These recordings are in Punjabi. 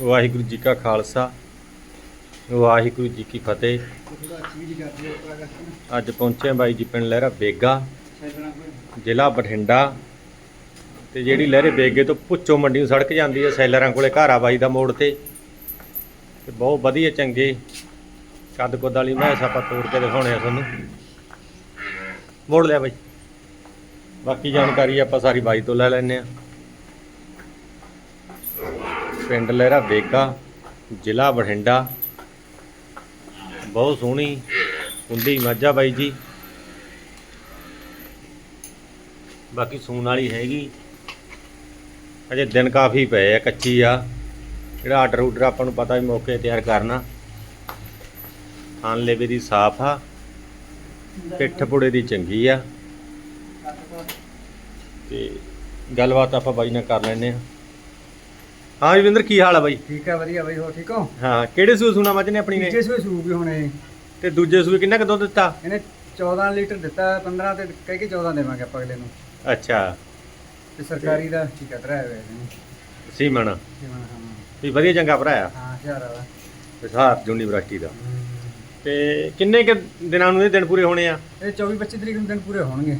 ਵਾਹਿਗੁਰੂ ਜੀ ਕਾ ਖਾਲਸਾ, ਵਾਹਿਗੁਰੂ ਜੀ ਕੀ ਫਤਿਹ। ਅੱਜ ਪਹੁੰਚੇ ਬਾਈ ਜੀ ਪਿੰਡ ਲਹਿਰਾ ਬੇਗਾ, ਜ਼ਿਲ੍ਹਾ ਬਠਿੰਡਾ। ਤੇ ਜਿਹੜੀ ਲਹਿਰੇ ਬੇਗੇ ਤੋਂ ਪੁੱਚੋ ਮੰਡੀ ਨੂੰ ਸੜਕ ਜਾਂਦੀ ਹੈ, ਸੈਲਰਾਂ ਕੋਲੇ ਘਾਰਾ ਬਾਈ ਦਾ ਮੋੜ ਤੇ। ਤੇ ਬਹੁਤ ਵਧੀਆ ਚੰਗੇ, ਕੱਦ ਕੁੱਦ ਵਾਲੀ ਮੈਸ ਆਪਾਂ ਤੋੜ ਕੇ ਦਿਖਾਉਣੇ ਆ ਤੁਹਾਨੂੰ। ਮੋੜ ਲਿਆ ਬਾਈ। ਬਾਕੀ ਜਾਣਕਾਰੀ ਆਪਾਂ ਸਾਰੀ ਬਾਈ ਤੋਂ ਲੈ ਲੈਣੇ ਆ ਪਿੰਡ ਲਹਿਰਾ ਬੇਗਾ ਜ਼ਿਲ੍ਹਾ ਬਠਿੰਡਾ। ਬਹੁਤ ਸੋਹਣੀ ਕੁੰਡੀ ਮਾਝਾ ਬਾਈ ਜੀ। ਬਾਕੀ ਸੂਣ ਵਾਲੀ ਹੈਗੀ। ਅਜੇ ਦਿਨ ਕਾਫੀ ਪਏ ਆ, ਕੱਚੀ ਆ। ਜਿਹੜਾ ਆਰਡਰ ਆਰਡਰ ਆਪਾਂ ਨੂੰ ਪਤਾ ਵੀ ਮੌਕੇ ਤਿਆਰ ਕਰਨਾ। ਖਾਣ ਲੇਵੇ ਦੀ ਸਾਫ਼ ਆ, ਪਿੱਠ ਪੁੜੇ ਦੀ ਚੰਗੀ ਆ। ਤੇ ਗੱਲਬਾਤ ਆਪਾਂ ਬਾਈ ਨਾਲ ਕਰ ਲੈਨੇ ਆ। ਹਾਂ ਜਵਿੰਦਰ ਕੀ ਹਾਲ ਆ ਬਾਈ? ਠੀਕ ਆ ਵਧੀਆ ਬਾਈ ਹੋ ਠੀਕ ਹੋ? ਹਾਂ ਕਿਹੜੇ ਸੂਏ ਸੂਣਾ ਮੱਝ ਨੇ ਆਪਣੀ ਨੇ? ਤੀਜੇ ਸੂਏ ਸੂਪ ਵੀ ਹੁਣ। ਤੇ ਦੂਜੇ ਸੂਏ ਕਿੰਨਾ ਕੁ ਦੁੱਧ ਦਿੱਤਾ? ਇਹਨੇ 14 ਲੀਟਰ ਦਿੱਤਾ 15 ਤੇ ਕਹਿ ਕੇ 14 ਦੇਵਾਂਗੇ ਆਪਾਂ ਅਗਲੇ ਨੂੰ। ਅੱਛਾ। ਤੇ ਸਰਕਾਰੀ ਦਾ ਠੀਕ ਹੈ ਹੋਇਆ ਇਹਨੇ। ਸੀਮਨ ਜਿਵੇਂ ਹਾਂ। ਵੀ ਵਧੀਆ ਚੰਗਾ ਭਰਾਇਆ ਹਾਂ ਹਜ਼ਾਰ ਵਾਲਾ ਵਿਸਾਰ ਯੂਨੀਵਰਸਿਟੀ ਦਾ। ਤੇ ਕਿੰਨੇ ਕੁ ਦਿਨਾਂ ਨੂੰ ਇਹ ਦਿਨ ਪੂਰੇ ਹੋਣੇ ਆ? ਇਹ 24 25 ਤਰੀਕ ਨੂੰ ਦਿਨ ਪੂਰੇ ਹੋਣਗੇ।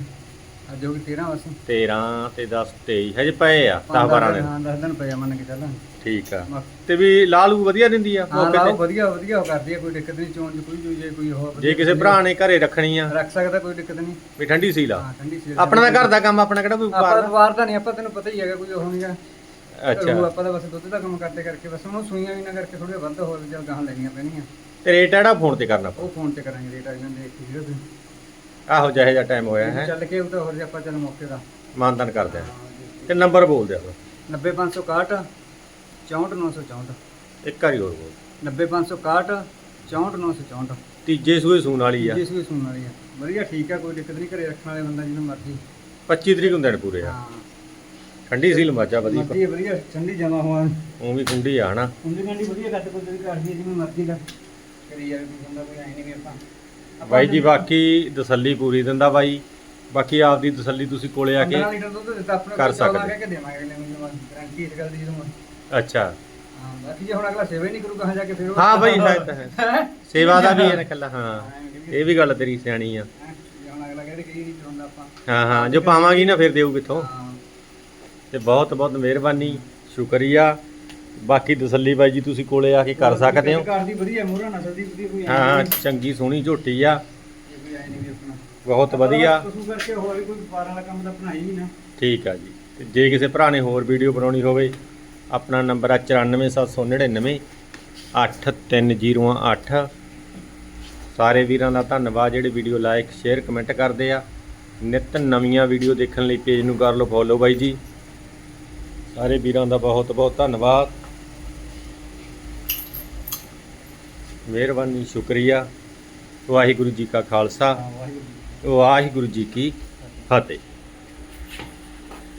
ਅੱਜ ਹੋ ਗਈ 13 ਵਸ। 13 ਤੇ 10 23 ਹਜੇ ਪਏ ਆ 10 12 ਦਿਨ ਹਾਂ 10 ਦਿਨ ਪਏ ਆ ਮੰਨ ਕੇ ਚੱਲਾਂ। ਠੀਕ ਆ। ਹਾਂ ਤੇ ਵੀ ਲਾਲੂ ਵਧੀਆ ਦਿੰਦੀ ਆ ਲਾਓ ਤੇ? ਵਧੀਆ ਵਧੀਆ ਉਹ ਕਰਦੀ ਆ ਕੋਈ ਦਿੱਕਤ ਨਹੀਂ ਚੋਣ ਚ ਕੋਈ ਜੋ ਜੇ ਕੋਈ ਹੋ ਜੇ ਕਿਸੇ ਭਰਾ ਨੇ ਘਰੇ ਰੱਖਣੀ ਆ। ਰੱਖ ਸਕਦਾ ਕੋਈ ਦਿੱਕਤ ਨਹੀਂ। ਵੀ ਠੰਡੀ ਸੀ ਲਾ ਹਾਂ ਠੰਡੀ ਸੀ ਆਪਣਾ ਤਾਂ ਘਰ ਦਾ ਕੰਮ ਆਪਣਾ ਕਿਹੜਾ ਕੋਈ ਆਪਾਂ ਵਪਾਰ ਵਾਰ ਦਾ ਨਹੀਂ ਆਪਾਂ ਤੈਨੂੰ ਪਤਾ ਹੀ ਹੈਗਾ ਕੋਈ ਉਹ ਨਹੀਂਗਾ ਅੱਛਾ। ਅੱਛਾ ਆਪਾਂ ਤਾਂ ਬਸ ਦੁੱਧ ਦਾ ਕੰਮ ਕਰਦੇ ਕਰਕੇ ਬਸ ਉਹਨੂੰ ਸੂਈਆਂ ਵੀ ਨਾ ਕਰਕੇ ਥੋੜੇ ਵੱਧ ਹੋਰ ਜਲ ਗਾਹਾਂ ਲੈਣੀਆਂ ਪੈਣੀਆਂ। ਤੇ ਰੇਟ ਜਿਹੜਾ ਫੋਨ ਤੇ ਕਰਨਾ ਉਹ ਫੋਨ ਤੇ ਕਰਾਂਗੇ ਰੇਟ ਆ ਜਾਂਦੇ ਇੱਕ ਵੀਡੀਓ ਤੇ। ਆਹੋ ਜਿਹੇ ਜਿਹਾ ਟਾਈਮ ਹੋਇਆ ਹੈ। ਚੱਲ ਕੇ ਉਹ ਤਾਂ ਹੋਰ ਜੇ ਆਪਾਂ ਚੱਲ ਮੌਕੇ ਦਾ। ਮਾਨਦਾਨ ਕਰਦੇ ਆ। ਤੇ ਨੰਬਰ ਬੋਲ ਦਿਆ 90561 64964 ਇੱਕ ਵਾਰੀ ਹੋਰ ਬੋਲ। 90561 64964 ਤੀਜੇ ਸੂਏ ਸੂਣ ਵਾਲੀ ਆ। ਜਿਸ ਵੀ ਸੁਣਨ ਵਾਲੀ ਆ। ਵਧੀਆ ਠੀਕ ਆ ਕੋਈ ਦਿੱਕਤ ਨਹੀਂ ਘਰੇ ਰੱਖਣ ਵਾਲੇ ਬੰਦਾ ਜਿਹਨੂੰ ਮਰਜ਼ੀ। 25 ਤਰੀਕ ਨੂੰ ਦਿਨ ਪੂਰੇ ਆ। ਹਾਂ। ਠੰਡੀ ਸੀ ਲਮਾਜਾ ਵਧੀਆ। ਮਰਜ਼ੀ ਵਧੀਆ ਠੰਡੀ ਜਮਾ ਹੋਣ। ਉਹ ਵੀ ਕੁੰਡੀ ਆ ਹਨਾ। ਹੁੰਦੀ ਗੰਡੀ ਵਧੀਆ ਕੱਟ ਕੁੱਟ ਦੀ ਕਰਦੀ ਜਿਵੇਂ ਮਰਜ਼ੀ ਦਾ। ਕਰੀ ਜਾਵੇ ਕੋਈ ਬੰਦਾ ਕੋਈ ਐ ਨਹੀਂ ਵੀ ਆਪਾਂ। ਬਾਈ ਜੀ ਬਾਕੀ ਤਸੱਲੀ ਪੂਰੀ ਦਿੰਦਾ ਬਾਈ। ਬਾਕੀ ਆਪਦੀ ਤਸੱਲੀ ਤੁਸੀਂ ਕੋਲੇ ਆ ਕੇ 15 ਲੀਟਰ ਦੁੱਧ ਦਿੱਤਾ ਆਪਣੇ ਕਰ ਸਕਦੇ। ਕਹਿ ਕੇ ਦੇਵਾਂਗੇ ਅਗਲੇ ਮਹੀਨੇ ਬਾਅਦ ਗਾਰੰਟੀ ਇਸ ਗੱਲ ਦੀ ਜਦੋਂ ਅੱਛਾ। ਹਾਂ ਬਾਕੀ ਜੇ ਹੁਣ ਅਗਲਾ ਸੇਵਾ ਹੀ ਨਹੀਂ ਕਰੂ ਕਹਾਂ ਜਾ ਕੇ ਫਿਰ ਉਹ ਹਾਂ ਬਾਈ ਹੈ ਤਾਂ ਹੈ। ਸੇਵਾ ਦਾ ਵੀ ਹੈ। ਨਾ ਕੱਲਾ ਹਾਂ। ਇਹ ਵੀ ਗੱਲ ਤੇਰੀ ਸਿਆਣੀ ਆ। ਹੈਂ, ਆਪਾਂ। ਹਾਂ ਹਾਂ ਜੋ ਪਾਵਾਂਗੀ ਨਾ ਫਿਰ ਦੇਊ ਕਿੱਥੋਂ? ਤੇ ਬਹੁਤ ਬਹੁਤ ਮਿਹਰਬਾਨੀ ਸ਼ੁਕਰੀਆ। ਬਾਕੀ ਤਸੱਲੀ ਬਾਈ ਜੀ ਤੁਸੀਂ ਕੋਲੇ ਆ ਕੇ ਕਰ ਸਕਦੇ ਹੋ। ਘਰ ਦੀ ਵਧੀਆ ਮੋਹਰਾ ਨਸਲ ਦੀ ਵਧੀਆ ਕੋਈ ਹਾਂ ਚੰਗੀ ਸੋਹਣੀ ਝੋਟੀ ਆ। ਬਹੁਤ ਵਧੀਆ। ਪਸ਼ੂ ਕਰਕੇ ਹੋਰ ਵੀ ਕੋਈ ਵਪਾਰ ਵਾਲਾ ਕੰਮ ਤਾਂ ਆਪਣਾ ਹੀ ਨਹੀਂ ਨਾ। ਠੀਕ ਆ ਜੀ। ਤੇ ਜੇ ਕਿਸੇ ਭਰਾ ਨੇ ਹੋਰ ਵੀਡੀਓ ਬਣਾਉਣੀ ਹੋਵੇ ਆਪਣਾ ਨੰਬਰ ਆ 94799 8308 ਸਾਰੇ ਵੀਰਾਂ ਦਾ ਧੰਨਵਾਦ ਜਿਹੜੇ ਵੀਡੀਓ ਲਾਈਕ ਸ਼ੇਅਰ ਕਮੈਂਟ ਕਰਦੇ ਆ। ਨਿਤ ਨਵੀਆਂ ਵੀਡੀਓ ਦੇਖਣ ਲਈ ਪੇਜ ਨੂੰ ਕਰ ਲਓ ਫੋਲੋ ਬਾਈ ਜੀ। ਸਾਰੇ ਵੀਰਾਂ ਦਾ ਬਹੁਤ ਬਹੁਤ ਧੰਨਵਾਦ। ਮਿਹਰਬਾਨੀ ਸ਼ੁਕਰੀਆ। ਵਾਹਿਗੁਰੂ ਜੀ ਕਾ ਖਾਲਸਾ। ਵਾਹਿਗੁਰੂ ਜੀ ਕੀ ਫਤਿਹ।